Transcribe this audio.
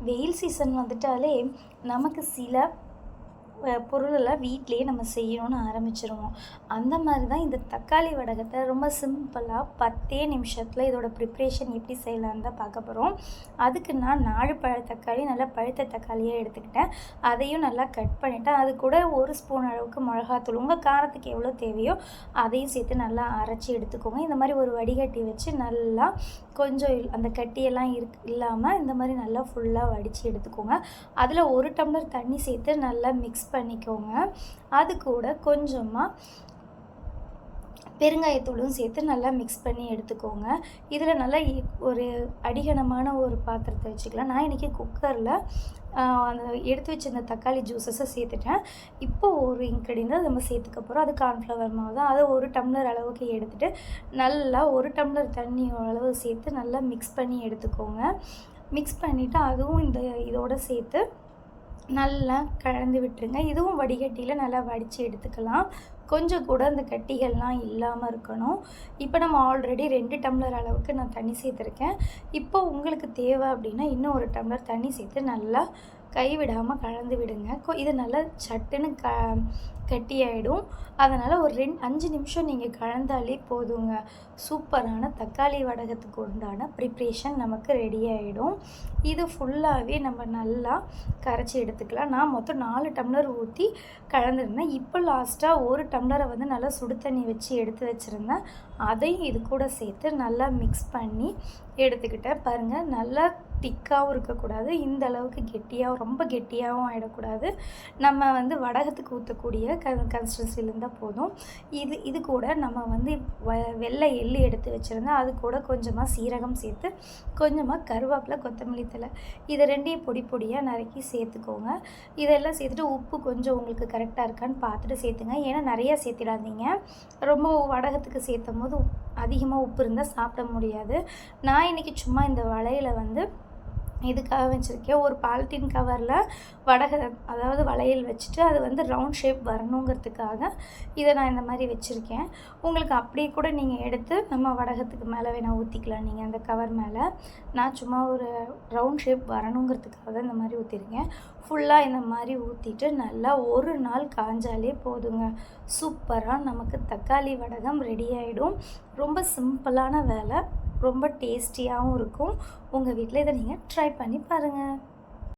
வெயில் சீசன் வந்துட்டாலே நமக்கு சில பொருளெல்லாம் வீட்டிலேயே நம்ம செய்யணும்னு ஆரம்பிச்சிருவோம். அந்த மாதிரி தான் இந்த தக்காளி வடகத்தை ரொம்ப சிம்பிளாக பத்தே நிமிஷத்தில் இதோட ப்ரிப்ரேஷன் எப்படி செய்யலான்னு தான் பார்க்க போகிறோம் அதுக்கு நான் நாலு பழ தக்காளி நல்லா பழுத்த தக்காளியாக எடுத்துக்கிட்டேன். அதையும் நல்லா கட் பண்ணிவிட்டேன் அது கூட ஒரு ஸ்பூன் அளவுக்கு மிளகாத்தூள். உங்கள் காரத்துக்கு எவ்வளோ தேவையோ அதையும் சேர்த்து நல்லா அரைச்சி எடுத்துக்கோங்க. இந்த மாதிரி ஒரு வடிகட்டி வச்சு நல்லா கொஞ்சம் அந்த கட்டியெல்லாம் இரு இல்லாமல் இந்த மாதிரி நல்லா ஃபுல்லாக வடித்து எடுத்துக்கோங்க. அதில் ஒரு டம்ளர் தண்ணி சேர்த்து நல்லா மிக்ஸ் பண்ணிக்கோங்க. அது கூட கொஞ்சமாக பெருங்காயத்தூளும் சேர்த்து நல்லா மிக்ஸ் பண்ணி எடுத்துக்கோங்க. இதில் நல்லா ஒரு அடிகனமான ஒரு பாத்திரத்தை வச்சுக்கலாம். நான் இன்றைக்கி குக்கரில் அந்த எடுத்து வச்சிருந்த தக்காளி ஜூஸஸை சேர்த்துட்டேன். இப்போ ஒரு இன்க்ரீடியன் தான் நம்ம சேர்த்துக்க போகிறோம் அது கார்ன்ஃப்ளவர் மாவு தான். அதை ஒரு டம்ளர் அளவுக்கு எடுத்துகிட்டு நல்லா ஒரு டம்ளர் தண்ணி அளவு சேர்த்து நல்லா மிக்ஸ் பண்ணி எடுத்துக்கோங்க. மிக்ஸ் பண்ணிவிட்டு அதுவும் இந்த இதோடு சேர்த்து நல்லா கலந்து விட்டுருங்க. இதுவும் வடிகட்டியில் நல்லா வடித்து எடுத்துக்கலாம். கொஞ்சம் கூட அந்த கட்டிகள்லாம் இல்லாமல் இருக்கணும். இப்போ நம்ம ஆல்ரெடி ரெண்டு டம்ளர் அளவுக்கு நான் தண்ணி சேர்த்துருக்கேன். இப்போ உங்களுக்கு தேவை அப்படின்னா இன்னும் ஒரு டம்ளர் தண்ணி சேர்த்து நல்லா கைவிடாமல் கலந்து விடுங்க. இது நல்லா சட்டுன்னு க கட்டியாயிடும். அதனால் ஒரு ரெண்டு அஞ்சு நிமிஷம் நீங்கள் கலந்தாலே போதுங்க. சூப்பரான தக்காளி வடகத்துக்கு உண்டான ப்ரிப்ரேஷன் நமக்கு ரெடி ஆகிடும் இது ஃபுல்லாகவே நம்ம நல்லா கரைச்சி எடுத்துக்கலாம். நான் மொத்தம் நாலு டம்ளர் ஊற்றி கலந்துருந்தேன். இப்போ லாஸ்ட்டாக ஒரு டம்ளரை வந்து நல்லா சுடு தண்ணி வச்சு எடுத்து வச்சுருந்தேன். அதையும் இது கூட சேர்த்து நல்லா மிக்ஸ் பண்ணி எடுத்துக்கிட்டேன். பாருங்கள் நல்லா திக்காகவும் இருக்கக்கூடாது இந்த அளவுக்கு கெட்டியாகவும் ரொம்ப கெட்டியாகவும் ஆகிடக்கூடாது நம்ம வந்து வடகத்துக்கு ஊற்றக்கூடிய க கன்சிஸ்டன்சியில் இருந்தால் போதும். இது இது கூட நம்ம வந்து வ வெள்ளை எள்ளு எடுத்து வச்சுருந்தா அது கூட கொஞ்சமாக சீரகம் சேர்த்து கொஞ்சமாக கருவேப்பிலை கொத்தமல்லி தலை இதை ரெண்டையும் பொடி பொடியாக நறுக்கி சேர்த்துக்கோங்க. இதெல்லாம் சேர்த்துட்டு உப்பு கொஞ்சம் உங்களுக்கு கரெக்டாக இருக்கான்னு பார்த்துட்டு சேர்த்துங்க. ஏன்னா நிறையா சேர்த்திடாதீங்க. ரொம்ப வடகத்துக்கு சேர்த்தும் போது அதிகமாக உப்பு இருந்தால் சாப்பிட முடியாது. நான் இன்றைக்கி சும்மா இந்த வலையில் வந்து இதுக்காக வச்சுருக்கேன் ஒரு பாலித்தீன் கவரில் வடக அதாவது வளையல் வச்சுட்டு அது வந்து ரவுண்ட் ஷேப் வரணுங்கிறதுக்காக இதை நான் இந்த மாதிரி வச்சுருக்கேன். உங்களுக்கு அப்படியே கூட நீங்கள் எடுத்து நம்ம வடகத்துக்கு மேலே வேணால் ஊற்றிக்கலாம் நீங்கள் அந்த கவர் மேலே நான் சும்மா ஒரு ரவுண்ட் ஷேப் வரணுங்கிறதுக்காக இந்த மாதிரி ஊற்றிருக்கேன் ஃபுல்லாக இந்த மாதிரி ஊற்றிட்டு நல்லா ஒரு நாள் காஞ்சாலே போதுங்க. சூப்பராக நமக்கு தக்காளி வடகம் ரெடி ஆகிடும் ரொம்ப சிம்பிளான வேலை. ரொம்ப டேஸ்டியாகவும் இருக்கும். உங்கள் வீட்டில் இதை நீங்கள் ட்ரை பண்ணி பாருங்கள்